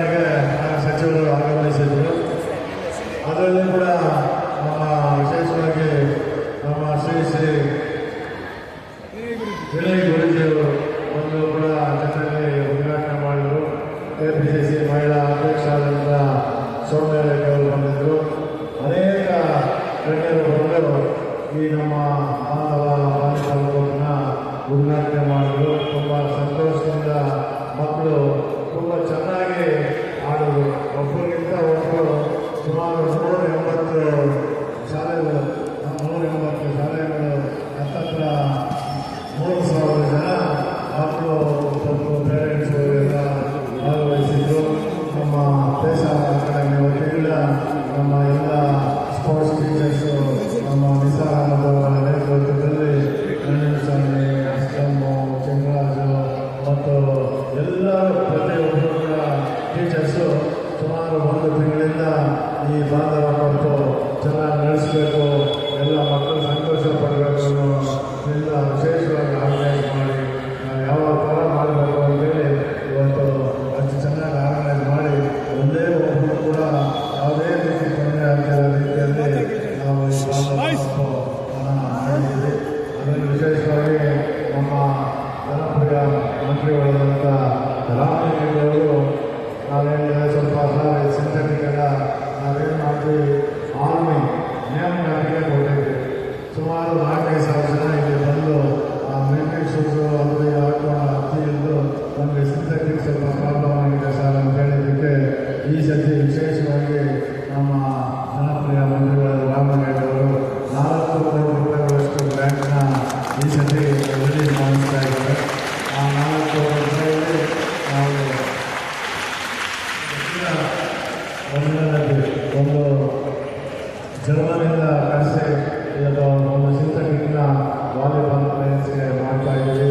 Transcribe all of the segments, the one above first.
ಮನೆಗೆ ಸಚಿವರು ಆಗಮಿಸಿದರು ಅದರಲ್ಲೂ ಕೂಡ ನಮ್ಮ ವಿಶೇಷವಾಗಿ ನಮ್ಮ ಶ್ರೀ ಶ್ರೀ ವಿನಯ್ ಗುರುಜಿಯವರು ಒಂದು ಕೂಡ ಜನರಲ್ಲಿ ಉದ್ಘಾಟನೆ ಮಾಡಿದರು. ಎ ಪಿ ಸಿ ಸಿ ಮಹಿಳಾ ಅಧ್ಯಕ್ಷರಾದಂಥ ಸೌಮ್ಯ ಅವರು. ವರ್ಷಗಳಿಂದ ಕನಸೆ ಇವತ್ತು ಒಂದು ಸಿಂಥೆಟಿಕ್ನ ವಾಲಿಬಾಲ್ ಪ್ಲೇಯರ್ಸ್ಗೆ ಮಾಡ್ತಾ ಇದ್ದೀವಿ.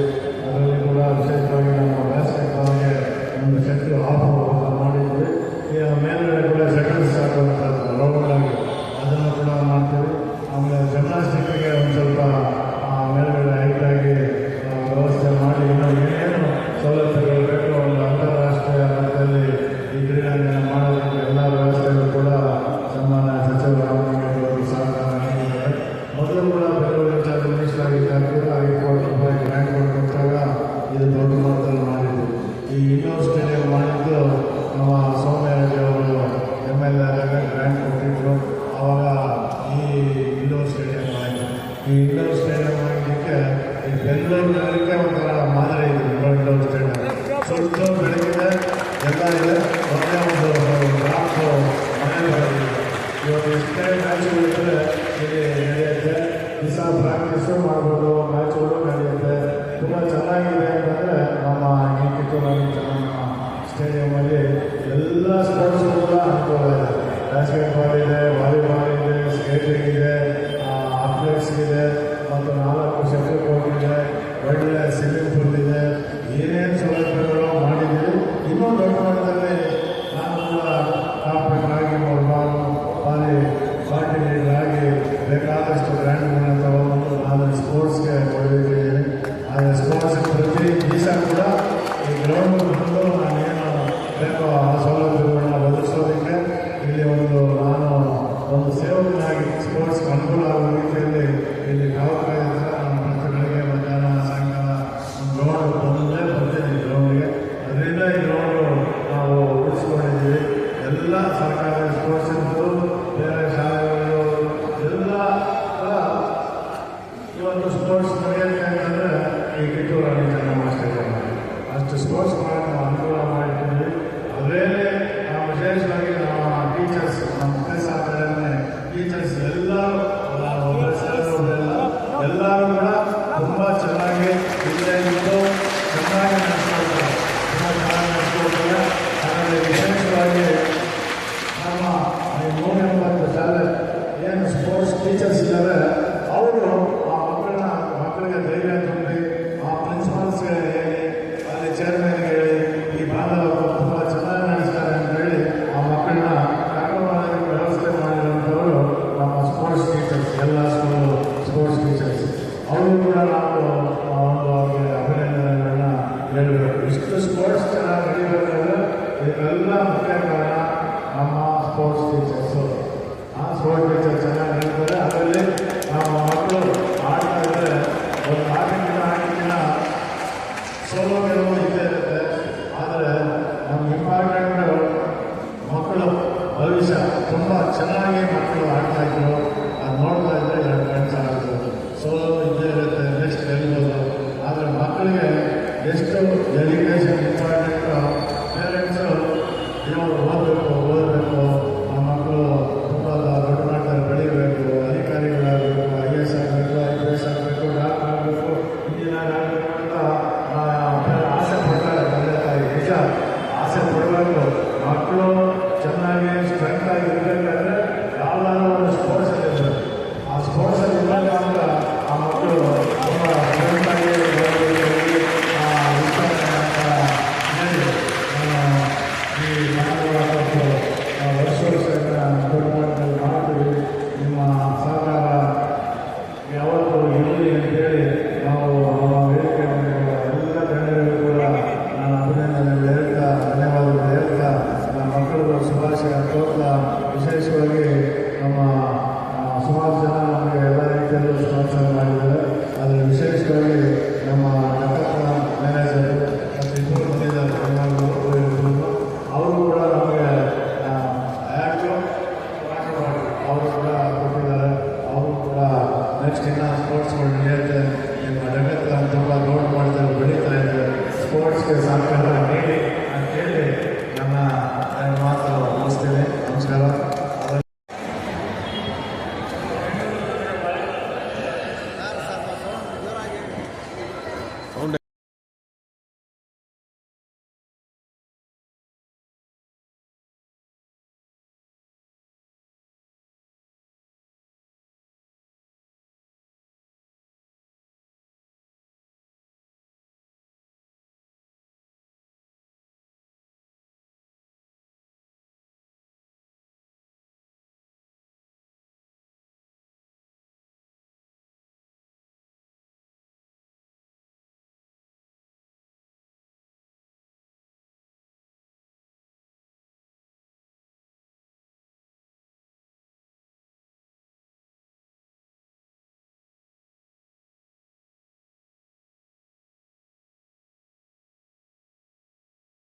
ಮಾಡಿದ್ದಾರೆ ಒಂದೇ ಒಂದು ನಾಲ್ಕು ಮನೆಗಳಿದೆ ಇದ್ದರೆ ಇಲ್ಲಿ ನಡೆಯುತ್ತೆ. ದಿವಸ ಪ್ರಾಕ್ಟೀಸು ಮಾಡ್ಬೋದು. ಮ್ಯಾಚ್ಗಳು ನಡೆಯುತ್ತೆ. ತುಂಬ ಚೆನ್ನಾಗಿದೆ ಅಂತಂದರೆ ನಮ್ಮ ಈ ಕಿತ್ತೂರಾಗಿ ಎಲ್ಲ ಸ್ಪೋರ್ಟ್ಸ್ ಕೂಡ ಇದ್ದಾರೆ ಬ್ಯಾಸ್ಕೆಟ್ಬಾಲ್ ಇದೆ Allah'a sallallahu